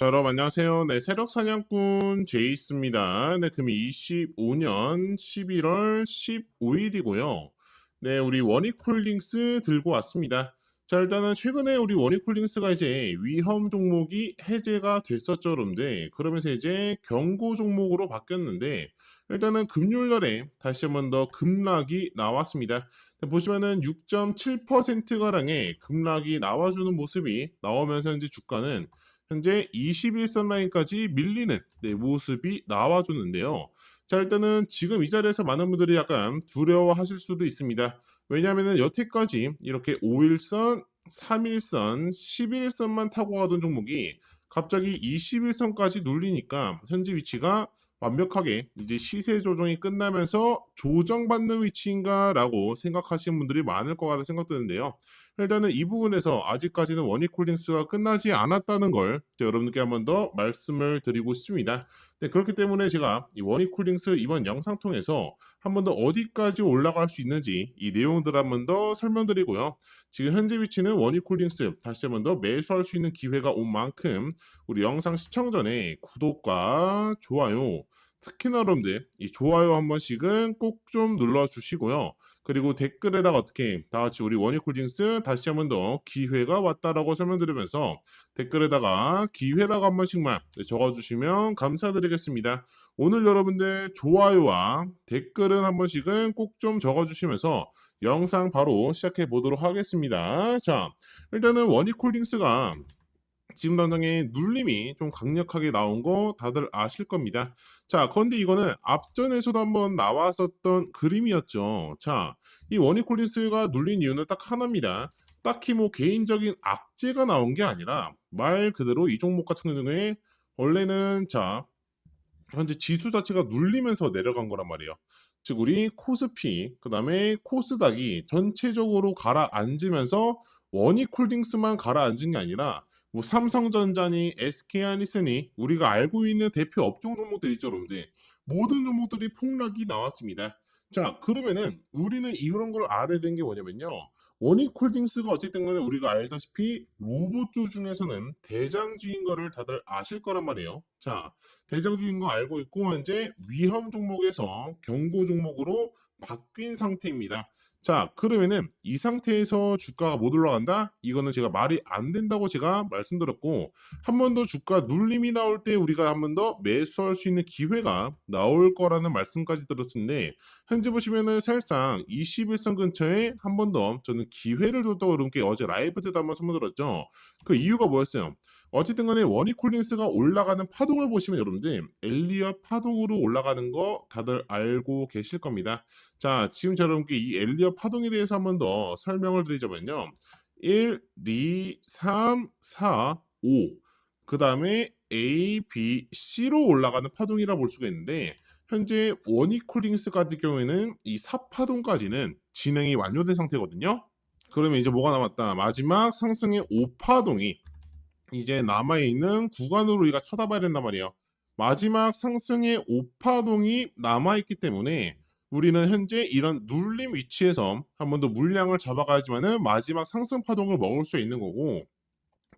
자, 여러분 안녕하세요. 네, 세력 사냥꾼 제이스입니다. 네, 금이 25년 11월 15일이고요. 네, 우리 원익홀딩스 들고 왔습니다. 자, 일단은 최근에 우리 원익홀딩스가 이제 위험 종목이 해제가 됐었죠, 여러분들. 그러면서 이제 경고 종목으로 바뀌었는데 일단은 금요일 날에 다시 한번 더 급락이 나왔습니다. 네, 보시면은 6.7%가량의 급락이 나와주는 모습이 나오면서 이제 주가는 현재 21선 라인까지 밀리는 네, 모습이 나와주는데요. 자, 일단은 지금 이 자리에서 많은 분들이 약간 두려워하실 수도 있습니다. 왜냐하면 여태까지 이렇게 5일선, 3일선, 11선만 타고 가던 종목이 갑자기 21선까지 눌리니까 현재 위치가 완벽하게 이제 시세 조정이 끝나면서 조정받는 위치인가라고 생각하시는 분들이 많을 거라는 생각 드는데요. 일단은 이 부분에서 아직까지는 원익홀딩스가 끝나지 않았다는 걸 여러분께 한 번 더 말씀을 드리고 싶습니다. 네, 그렇기 때문에 제가 이 원익홀딩스 이번 영상 통해서 한 번 더 어디까지 올라갈 수 있는지 이 내용들 한 번 더 설명드리고요. 지금 현재 위치는 원익홀딩스 다시 한 번 더 매수할 수 있는 기회가 온 만큼 우리 영상 시청 전에 구독과 좋아요 특히나 여러분들 이 좋아요 한 번씩은 꼭 좀 눌러주시고요. 그리고 댓글에다가 어떻게 다 같이 우리 원익홀딩스 다시 한 번 더 기회가 왔다라고 설명드리면서 댓글에다가 기회라고 한 번씩만 적어주시면 감사드리겠습니다. 오늘 여러분들 좋아요와 댓글은 한 번씩은 꼭 좀 적어주시면서 영상 바로 시작해 보도록 하겠습니다. 자, 일단은 원익홀딩스가 지금 당장에 눌림이 좀 강력하게 나온 거 다들 아실 겁니다. 자, 그런데 이거는 앞전에서도 한번 나왔었던 그림이었죠. 자, 이 원익콜린스가 눌린 이유는 딱 하나입니다. 딱히 뭐 개인적인 악재가 나온 게 아니라 말 그대로 이 종목 같은 경우에 원래는 자 현재 지수 자체가 눌리면서 내려간 거란 말이에요. 즉 우리 코스피 그다음에 코스닥이 전체적으로 가라앉으면서 원익홀딩스만 가라앉은 게 아니라 뭐 삼성전자니 SK하니스니 우리가 알고 있는 대표 업종 종목들 있죠, 여러분들. 모든 종목들이 폭락이 나왔습니다. 자, 그러면은 우리는 이런 걸 알아야 되는 게 뭐냐면요. 원익홀딩스가 어쨌든 간에 우리가 알다시피 로봇주 중에서는 대장주인 거를 다들 아실 거란 말이에요. 자, 대장주인 거 알고 있고 현재 위험 종목에서 경고 종목으로 바뀐 상태입니다. 자, 그러면은 이 상태에서 주가가 못 올라간다? 이거는 제가 말이 안 된다고 제가 말씀드렸고, 한 번 더 주가 눌림이 나올 때 우리가 한 번 더 매수할 수 있는 기회가 나올 거라는 말씀까지 들었는데, 현재 보시면은 사실상 21선 근처에 한 번 더 저는 기회를 줬다고 여러분께 어제 라이브 때도 한번 설명드렸죠. 그 이유가 뭐였어요? 어쨌든 간에 원익콜린스가 올라가는 파동을 보시면 여러분들 엘리엇 파동으로 올라가는 거 다들 알고 계실 겁니다. 자, 지금 여러분께 이 엘리엇 파동에 대해서 한번 더 설명을 드리자면요. 1, 2, 3, 4, 5. 그 다음에 A, B, C로 올라가는 파동이라 볼 수가 있는데 현재 원익콜링스 같은 경우에는 이 4파동까지는 진행이 완료된 상태거든요. 그러면 이제 뭐가 남았다? 마지막 상승의 5파동이 이제 남아있는 구간으로 우리가 쳐다봐야 된단 말이에요. 마지막 상승의 5파동이 남아있기 때문에 우리는 현재 이런 눌림 위치에서 한 번 더 물량을 잡아가야지만은 마지막 상승 파동을 먹을 수 있는 거고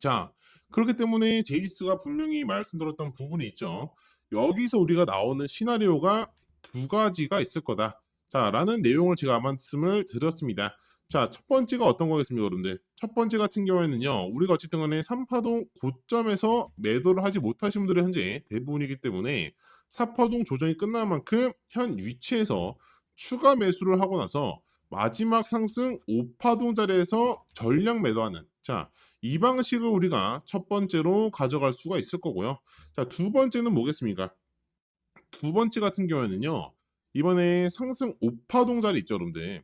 자 그렇기 때문에 제이스가 분명히 말씀드렸던 부분이 있죠. 여기서 우리가 나오는 시나리오가 두 가지가 있을 거다. 자, 라는 내용을 제가 말씀을 드렸습니다. 자, 첫 번째가 어떤 거겠습니까, 여러분들? 첫 번째 같은 경우에는요, 우리가 어쨌든 간에 3파동 고점에서 매도를 하지 못하신 분들이 현재 대부분이기 때문에 4파동 조정이 끝난 만큼 현 위치에서 추가 매수를 하고 나서 마지막 상승 5파동 자리에서 전량 매도하는 자, 이 방식을 우리가 첫 번째로 가져갈 수가 있을 거고요. 자, 두 번째는 뭐겠습니까? 두 번째 같은 경우에는요. 이번에 상승 5파동 자리 있죠, 여러분들.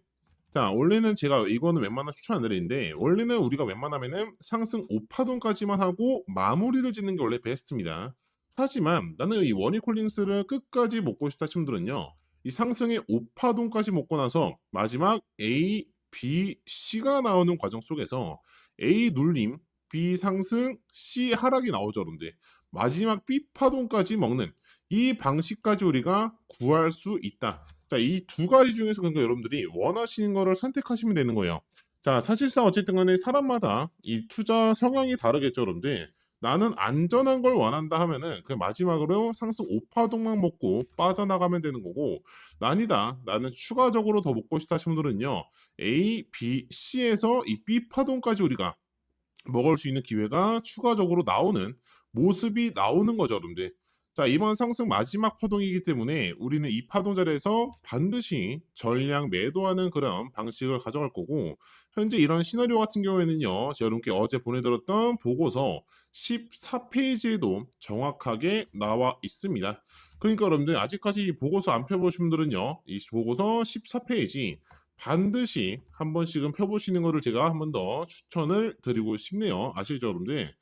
자, 원래는 제가 이거는 웬만하면 추천 안 드리는데 원래는 우리가 웬만하면은 상승 5파동까지만 하고 마무리를 짓는 게 원래 베스트입니다. 하지만 나는 이 원익홀링스를 끝까지 먹고 싶다 친구들은요. 이 상승의 5파동까지 먹고 나서 마지막 A, B, C가 나오는 과정 속에서 A 눌림, B 상승, C 하락이 나오죠, 여러분들. 마지막 B 파동까지 먹는 이 방식까지 우리가 구할 수 있다. 자, 이 두 가지 중에서 그러니까 여러분들이 원하시는 거를 선택하시면 되는 거예요. 자, 사실상 어쨌든 간에 사람마다 이 투자 성향이 다르겠죠, 여러분들. 나는 안전한 걸 원한다 하면은 그 마지막으로 상승 5파동만 먹고 빠져나가면 되는 거고 아니다 나는 추가적으로 더 먹고 싶다 하시는 분들은요 A, B, C에서 이 B 파동까지 우리가 먹을 수 있는 기회가 추가적으로 나오는 모습이 나오는 거죠 여러분들 자 이번 상승 마지막 파동이기 때문에 우리는 이 파동 자리에서 반드시 전량 매도하는 그런 방식을 가져갈 거고 현재 이런 시나리오 같은 경우에는요 제가 여러분께 어제 보내드렸던 보고서 14페이지에도 정확하게 나와 있습니다. 그러니까 여러분들 아직까지 이 보고서 안 펴보신 분들은요, 이 보고서 14페이지 반드시 한 번씩은 펴보시는 것을 제가 한 번 더 추천을 드리고 싶네요. 아시죠, 여러분들?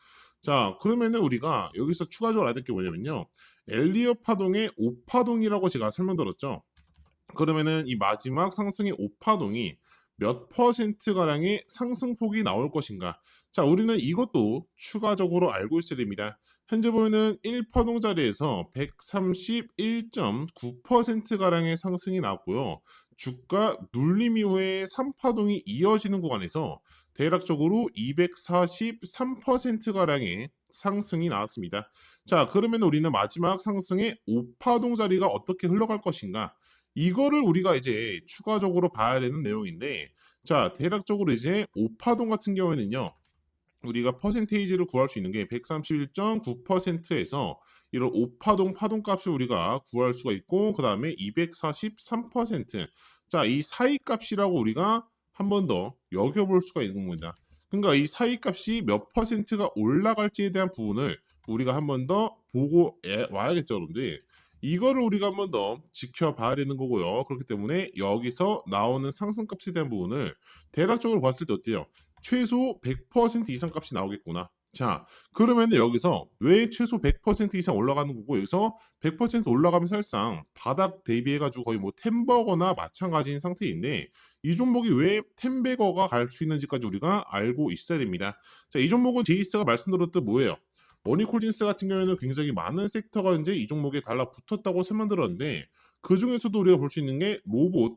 자, 그러면은 우리가 여기서 추가적으로 알아야 될 게 뭐냐면요. 엘리어 파동의 5파동이라고 제가 설명드렸죠. 그러면은 이 마지막 상승의 5파동이 몇 퍼센트 가량의 상승폭이 나올 것인가? 자, 우리는 이것도 추가적으로 알고 있어야 됩니다. 현재 보면은 1파동 자리에서 131.9% 가량의 상승이 나왔고요. 주가 눌림 이후에 3파동이 이어지는 구간에서 대략적으로 243% 가량의 상승이 나왔습니다. 자, 그러면 우리는 마지막 상승의 5파동 자리가 어떻게 흘러갈 것인가? 이거를 우리가 이제 추가적으로 봐야 되는 내용인데, 자, 대략적으로 이제 5파동 같은 경우에는요, 우리가 퍼센테이지를 구할 수 있는 게 131.9%에서 이런 5파동 파동 값을 우리가 구할 수가 있고, 그 다음에 243%. 자, 이 사이 값이라고 우리가 한 번 더 여겨볼 수가 있는 겁니다. 그러니까 이 사이 값이 몇 퍼센트가 올라갈지에 대한 부분을 우리가 한 번 더 보고 예, 와야겠죠, 여러분들. 이거를 우리가 한 번 더 지켜봐야 되는 거고요. 그렇기 때문에 여기서 나오는 상승값에 대한 부분을 대략적으로 봤을 때 어때요? 최소 100% 이상 값이 나오겠구나. 자, 그러면 여기서 왜 최소 100% 이상 올라가는 거고 여기서 100% 올라가면 사실상 바닥 대비해가지고 거의 뭐 템버거나 마찬가지인 상태인데 이 종목이 왜 템베거가 갈 수 있는지까지 우리가 알고 있어야 됩니다. 자, 이 종목은 제이스가 말씀드렸듯 뭐예요? 머니콜진스 같은 경우에는 굉장히 많은 섹터가 이제 이 종목에 달라붙었다고 설명드렸는데 그 중에서도 우리가 볼 수 있는 게 로봇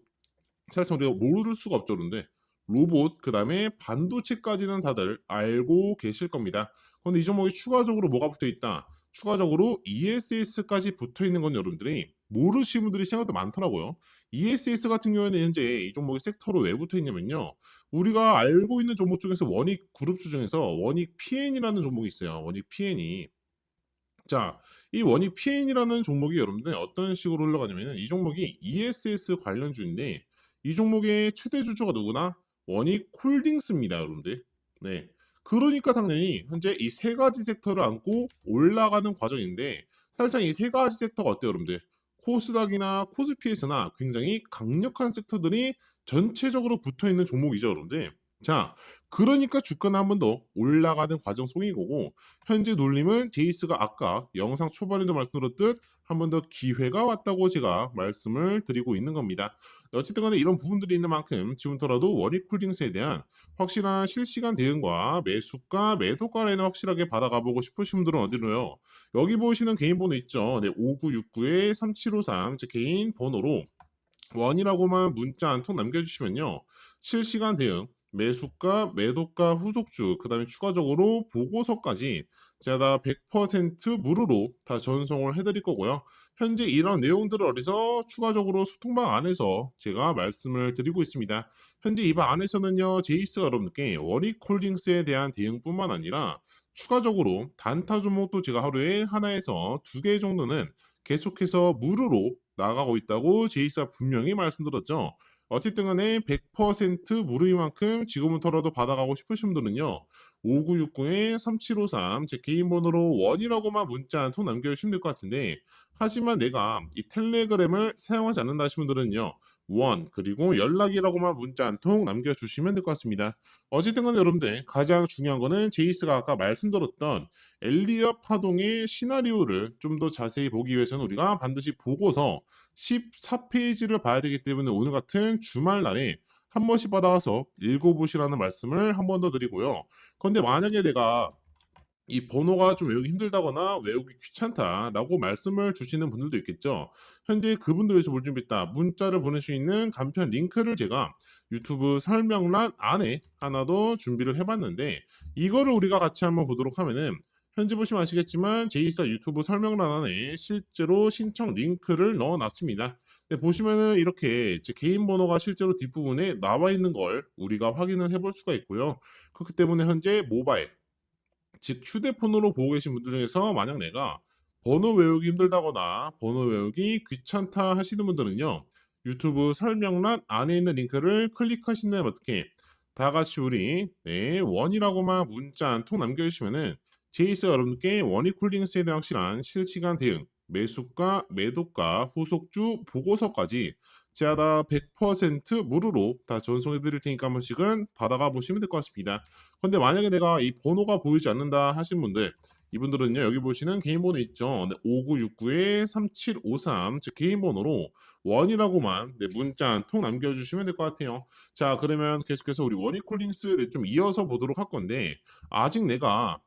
사실상 우리가 모를 수가 없죠 그런데 로봇 그 다음에 반도체까지는 다들 알고 계실 겁니다 그런데 이 종목에 추가적으로 뭐가 붙어 있다 추가적으로 ESS까지 붙어 있는 건 여러분들이 모르시는 분들이 생각보다 많더라고요 ESS 같은 경우에는 현재 이 종목의 섹터로 왜 붙어 있냐면요 우리가 알고 있는 종목 중에서 원익 그룹주 중에서 원익 PN이라는 종목이 있어요. 원익 PN이. 자, 이 원익 PN이라는 종목이 여러분들 어떤 식으로 흘러가냐면은 이 종목이 ESS 관련주인데 이 종목의 최대 주주가 누구나 원익 홀딩스입니다, 여러분들. 네. 그러니까 당연히 현재 이 세 가지 섹터를 안고 올라가는 과정인데 사실상 이 세 가지 섹터가 어때요, 여러분들? 코스닥이나 코스피에서나 굉장히 강력한 섹터들이 전체적으로 붙어 있는 종목이죠, 여러분들. 자, 그러니까 주가는 한 번 더 올라가는 과정 속인 거고 현재 놀림은 제이스가 아까 영상 초반에도 말씀드렸듯 한 번 더 기회가 왔다고 제가 말씀을 드리고 있는 겁니다. 어쨌든 간에 이런 부분들이 있는 만큼 지금부터라도 원익 쿨딩스에 대한 확실한 실시간 대응과 매수가, 매도가 라인을 확실하게 받아가 보고 싶으신 분들은 어디로요? 여기 보시는 개인 번호 있죠? 네, 5969에 3753, 제 개인 번호로 원이라고만 문자 한 통 남겨주시면요. 실시간 대응, 매수가, 매도가, 후속주, 그 다음에 추가적으로 보고서까지 제가 다 100% 무료로 다 전송을 해드릴 거고요. 현재 이런 내용들을 어디서 추가적으로 소통방 안에서 제가 말씀을 드리고 있습니다. 현재 이 방 안에서는요, 제이스가 여러분께 원익홀딩스에 대한 대응뿐만 아니라 추가적으로 단타 종목도 제가 하루에 하나에서 두 개 정도는 계속해서 무료로 나가고 있다고 제이스가 분명히 말씀드렸죠. 어쨌든 간에 100% 무료인 만큼 지금부터라도 받아가고 싶으신 분들은요. 5969-3753 제 개인 번호로 원이라고만 문자 한 통 남겨주시면 될 것 같은데 하지만 내가 이 텔레그램을 사용하지 않는다 하시는 분들은요. 원 그리고 연락이라고만 문자 한 통 남겨주시면 될 것 같습니다. 어쨌든 간에 여러분들 가장 중요한 거는 제이스가 아까 말씀드렸던 엘리어 파동의 시나리오를 좀 더 자세히 보기 위해서는 우리가 반드시 보고서 14페이지를 봐야 되기 때문에 오늘 같은 주말날에 한 번씩 받아와서 읽어보시라는 말씀을 한 번 더 드리고요. 그런데 만약에 내가 이 번호가 좀 외우기 힘들다거나 외우기 귀찮다라고 말씀을 주시는 분들도 있겠죠. 현재 그분들 위해서 뭘 준비했다. 문자를 보낼 수 있는 간편 링크를 제가 유튜브 설명란 안에 하나 더 준비를 해봤는데 이거를 우리가 같이 한번 보도록 하면은 현재 보시면 아시겠지만 제이사 유튜브 설명란 안에 실제로 신청 링크를 넣어 놨습니다. 네, 보시면은 이렇게 제 개인 번호가 실제로 뒷부분에 나와 있는 걸 우리가 확인을 해볼 수가 있고요. 그렇기 때문에 현재 모바일, 즉 휴대폰으로 보고 계신 분들 중에서 만약 내가 번호 외우기 힘들다거나 번호 외우기 귀찮다 하시는 분들은요. 유튜브 설명란 안에 있는 링크를 클릭하신 다음에 어떻게 다 같이 우리 네, 원이라고만 문자 한 통 남겨주시면은 제이스 여러분께 원이 쿨링스에 대한 확실한 실시간 대응, 매수가, 매도가, 후속주, 보고서까지 제가 다100% 무료로 다 전송해 드릴 테니까 한 번씩은 받아가 보시면 될 것 같습니다. 근데 만약에 내가 이 번호가 보이지 않는다 하신 분들 이분들은요 여기 보시는 개인 번호 있죠 네, 5969-3753 즉 개인 번호로 원이라고만 네, 문자 한 통 남겨주시면 될 것 같아요 자 그러면 계속해서 우리 원이콜링스 네, 좀 이어서 보도록 할 건데 아직 내가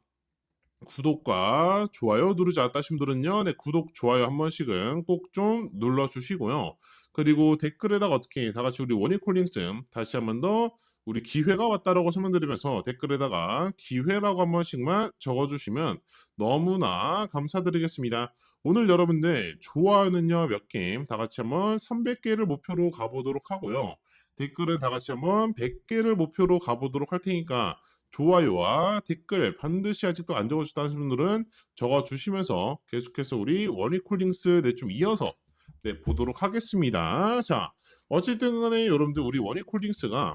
구독과 좋아요 누르지 않았다 하신 분들은요 네, 구독 좋아요 한 번씩은 꼭 좀 눌러주시고요 그리고 댓글에다가 어떻게 다 같이 우리 원이콜링스 다시 한 번 더 우리 기회가 왔다라고 설명드리면서 댓글에다가 기회라고 한 번씩만 적어주시면 너무나 감사드리겠습니다. 오늘 여러분들 좋아요는요 몇 개, 다 같이 한번 300개를 목표로 가보도록 하고요. 댓글은 다 같이 한번 100개를 목표로 가보도록 할 테니까 좋아요와 댓글 반드시 아직도 안 적어주셨다 하시는 분들은 적어주시면서 계속해서 우리 원이쿨링스 네, 좀 이어서 네, 보도록 하겠습니다. 자, 어쨌든 간에 여러분들 우리 원이콜딩스가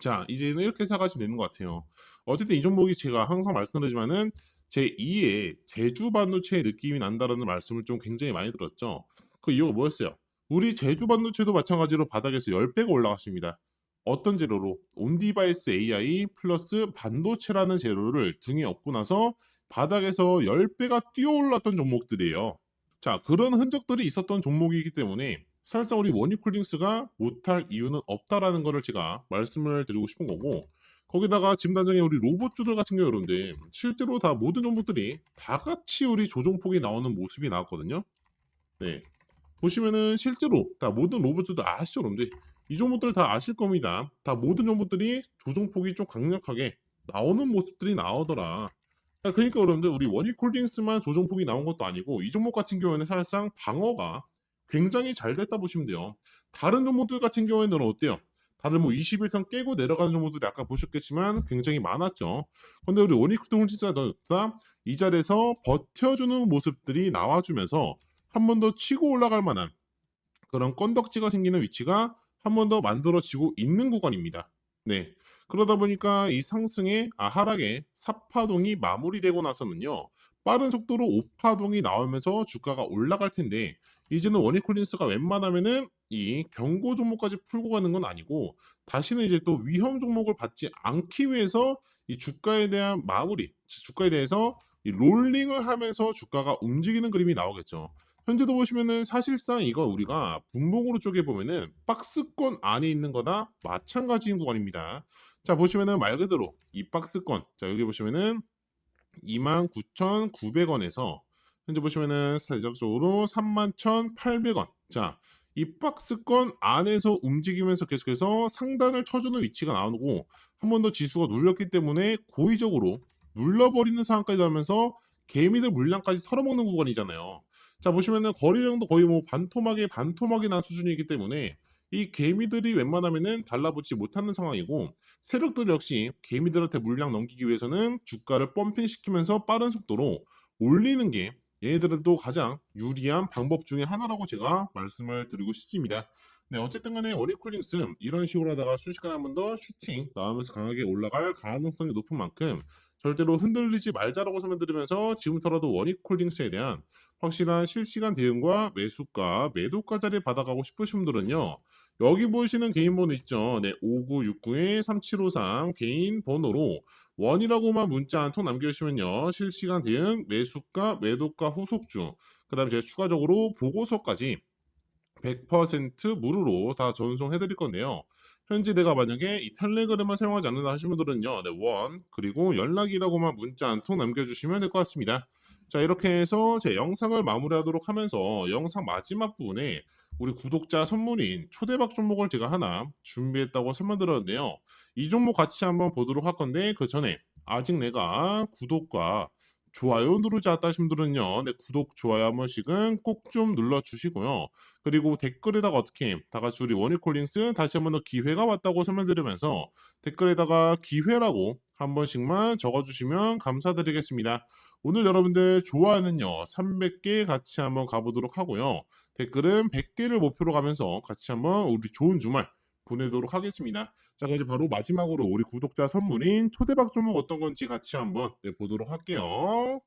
자, 이제는 이렇게 생각하시면 되는 것 같아요. 어쨌든 이 종목이 제가 항상 말씀드리지만은 제 2의 제주 반도체의 느낌이 난다라는 말씀을 좀 굉장히 많이 들었죠. 그 이유가 뭐였어요? 우리 제주 반도체도 마찬가지로 바닥에서 10배가 올라갔습니다. 어떤 재료로? 온디바이스 AI 플러스 반도체라는 재료를 등에 업고 나서 바닥에서 10배가 뛰어올랐던 종목들이에요. 자, 그런 흔적들이 있었던 종목이기 때문에 사실상 우리 원유쿨링스가 못할 이유는 없다라는 거를 제가 말씀을 드리고 싶은 거고 거기다가 지금 단장에 우리 로봇주들 같은 경우 여러분들 실제로 다 모든 종목들이 다 같이 우리 조종폭이 나오는 모습이 나왔거든요. 네. 보시면은 실제로 다 모든 로봇주들 아시죠 여러분들 이 종목들 다 아실 겁니다. 다 모든 종목들이 조종폭이 좀 강력하게 나오는 모습들이 나오더라. 그러니까 여러분들 우리 원익홀딩스만 조종폭이 나온 것도 아니고 이 종목 같은 경우에는 사실상 방어가 굉장히 잘 됐다 보시면 돼요. 다른 종목들 같은 경우에는 어때요? 다들 뭐 21선 깨고 내려가는 종목들이 아까 보셨겠지만 굉장히 많았죠. 근데 우리 지자다 이 자리에서 버텨주는 모습들이 나와주면서 한 번 더 치고 올라갈 만한 그런 건덕지가 생기는 위치가 한 번 더 만들어지고 있는 구간입니다. 네. 그러다 보니까 이 상승의 아 하락의 4파동이 마무리되고 나서는요. 빠른 속도로 5파동이 나오면서 주가가 올라갈 텐데 이제는 원익콜린스가 웬만하면은 이 경고 종목까지 풀고 가는 건 아니고 다시는 이제 또 위험 종목을 받지 않기 위해서 이 주가에 대한 마무리, 주가에 대해서 이 롤링을 하면서 주가가 움직이는 그림이 나오겠죠. 현재도 보시면은 사실상 이거 우리가 분봉으로 쪼개 보면은 박스권 안에 있는 거나 마찬가지인 구간입니다. 자 보시면은 말 그대로 이 박스권 자 여기 보시면은 29,900원에서 현재 보시면은 사회적으로 31,800원. 자, 이 박스권 안에서 움직이면서 계속해서 상단을 쳐주는 위치가 나오고 한 번 더 지수가 눌렸기 때문에 고의적으로 눌러버리는 상황까지 나오면서 개미들 물량까지 털어먹는 구간이잖아요. 자 보시면은 거리량도 거의 뭐 반토막에 반토막이 난 수준이기 때문에 이 개미들이 웬만하면은 달라붙지 못하는 상황이고 세력들 역시 개미들한테 물량 넘기기 위해서는 주가를 펌핑시키면서 빠른 속도로 올리는 게 얘네들도 가장 유리한 방법 중에 하나라고 제가 말씀을 드리고 싶습니다. 네, 어쨌든 간에 어리쿨링스 이런 식으로 하다가 순식간에 한 번 더 슈팅 나오면서 강하게 올라갈 가능성이 높은 만큼 절대로 흔들리지 말자라고 설명드리면서 지금부터라도 원익콜딩스에 대한 확실한 실시간 대응과 매수가, 매도가 자리를 받아가고 싶으신 분들은요. 여기 보이시는 개인 번호 있죠. 네, 5969-3753 개인 번호로 원이라고만 문자 한 통 남겨주시면요. 실시간 대응, 매수가, 매도가, 후속주, 그 다음에 제가 추가적으로 보고서까지 100% 무료로 다 전송해 드릴 건데요. 현재 내가 만약에 이 텔레그램을 사용하지 않는다 하시는 분들은요. 네, 원, 그리고 연락이라고만 문자 한 통 남겨주시면 될 것 같습니다. 자, 이렇게 해서 제 영상을 마무리하도록 하면서 영상 마지막 부분에 우리 구독자 선물인 초대박 종목을 제가 하나 준비했다고 설명드렸는데요. 이 종목 같이 한번 보도록 할 건데 그 전에 아직 내가 구독과 좋아요 누르지 않았다 하신 분들은요. 네, 구독, 좋아요 한 번씩은 꼭 좀 눌러주시고요. 그리고 댓글에다가 어떻게 다 같이 우리 원이콜링스 다시 한 번 더 기회가 왔다고 설명드리면서 댓글에다가 기회라고 한 번씩만 적어주시면 감사드리겠습니다. 오늘 여러분들 좋아요는요 300개 같이 한번 가보도록 하고요. 댓글은 100개를 목표로 가면서 같이 한번 우리 좋은 주말 보내도록 하겠습니다. 자, 그럼 이제 바로 마지막으로 우리 구독자 선물인 초대박 종목 어떤 건지 같이 한번 네, 보도록 할게요.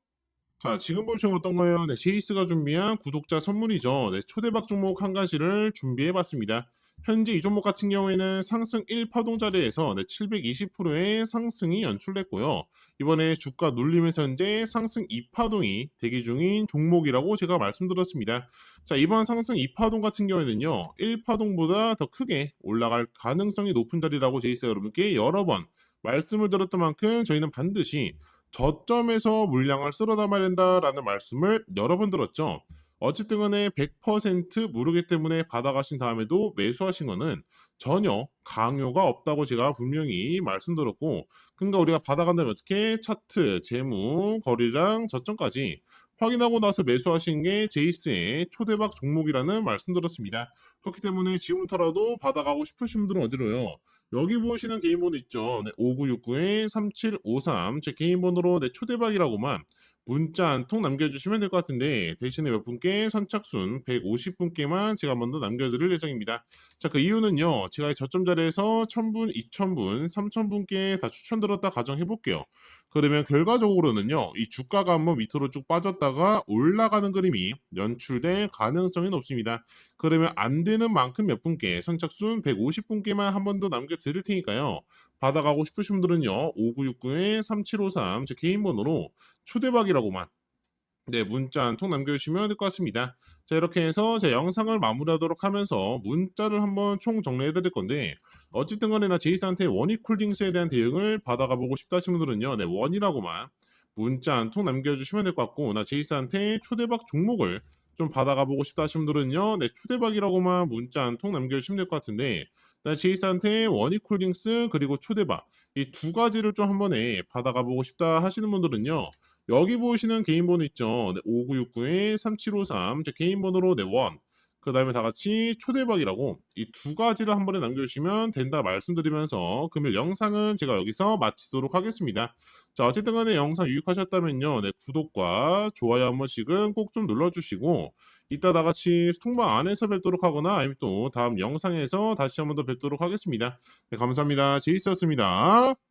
자, 지금 보시는 어떤 거예요? 네, 제이스가 준비한 구독자 선물이죠. 네, 초대박 종목 한 가지를 준비해 봤습니다. 현재 이 종목 같은 경우에는 상승 1파동 자리에서 네, 720%의 상승이 연출됐고요. 이번에 주가 눌리면서 현재 상승 2파동이 대기 중인 종목이라고 제가 말씀드렸습니다. 자, 이번 상승 2파동 같은 경우에는요, 1파동보다 더 크게 올라갈 가능성이 높은 자리라고 제이스 여러분께 여러 번 말씀을 드렸던 만큼 저희는 반드시 저점에서 물량을 쓸어 담아야 된다라는 말씀을 여러 번 들었죠. 어쨌든 간에 100% 무르기 때문에 받아가신 다음에도 매수하신 거는 전혀 강요가 없다고 제가 분명히 말씀드렸고 그러니까 우리가 받아간다면 어떻게 차트, 재무, 거리랑 저점까지 확인하고 나서 매수하신 게 제이스의 초대박 종목이라는 말씀드렸습니다. 그렇기 때문에 지금부터라도 받아가고 싶으신 분들은 어디로요? 여기 보시는 개인 번호 있죠. 네, 5969-3753. 제 개인 번호로 내 초대박이라고만 문자 한 통 남겨주시면 될 것 같은데 대신에 몇 분께 선착순 150분께만 제가 한 번 더 남겨드릴 예정입니다. 자, 그 이유는요. 제가 이 저점 자리에서 1000분, 2000분, 3000분께 다 추천드렸다 가정해 볼게요. 그러면 결과적으로는요. 이 주가가 한번 밑으로 쭉 빠졌다가 올라가는 그림이 연출될 가능성이 높습니다. 그러면 안 되는 만큼 몇 분께 선착순 150분께만 한 번 더 남겨드릴 테니까요. 받아가고 싶으신 분들은요. 5969-3753 제 개인 번호로 초대박이라고만 네, 문자 한 통 남겨주시면 될 것 같습니다. 자, 이렇게 해서 제 영상을 마무리하도록 하면서 문자를 한번 총 정리해 드릴 건데 어쨌든 간에 나 제이스한테 원이쿨딩스에 대한 대응을 받아가 보고 싶다 하시는 분들은요. 네, 원이라고만 문자 한 통 남겨주시면 될 것 같고 나 제이스한테 초대박 종목을 좀 받아가 보고 싶다 하시는 분들은요. 네, 초대박이라고만 문자 한 통 남겨주시면 될 것 같은데 나 제이스한테 원이쿨딩스 그리고 초대박 이 두 가지를 좀 한 번에 받아가 보고 싶다 하시는 분들은요. 여기 보시는 개인 번호 있죠. 네, 5969-3753. 제 개인 번호로 네, 원. 그 다음에 다 같이 초대박이라고 이 두 가지를 한 번에 남겨주시면 된다 말씀드리면서 금일 영상은 제가 여기서 마치도록 하겠습니다. 자, 어쨌든 간에 영상 유익하셨다면요. 네, 구독과 좋아요 한 번씩은 꼭 좀 눌러주시고 이따 다 같이 통방 안에서 뵙도록 하거나 아니면 또 다음 영상에서 다시 한 번 더 뵙도록 하겠습니다. 네, 감사합니다. 제이스였습니다.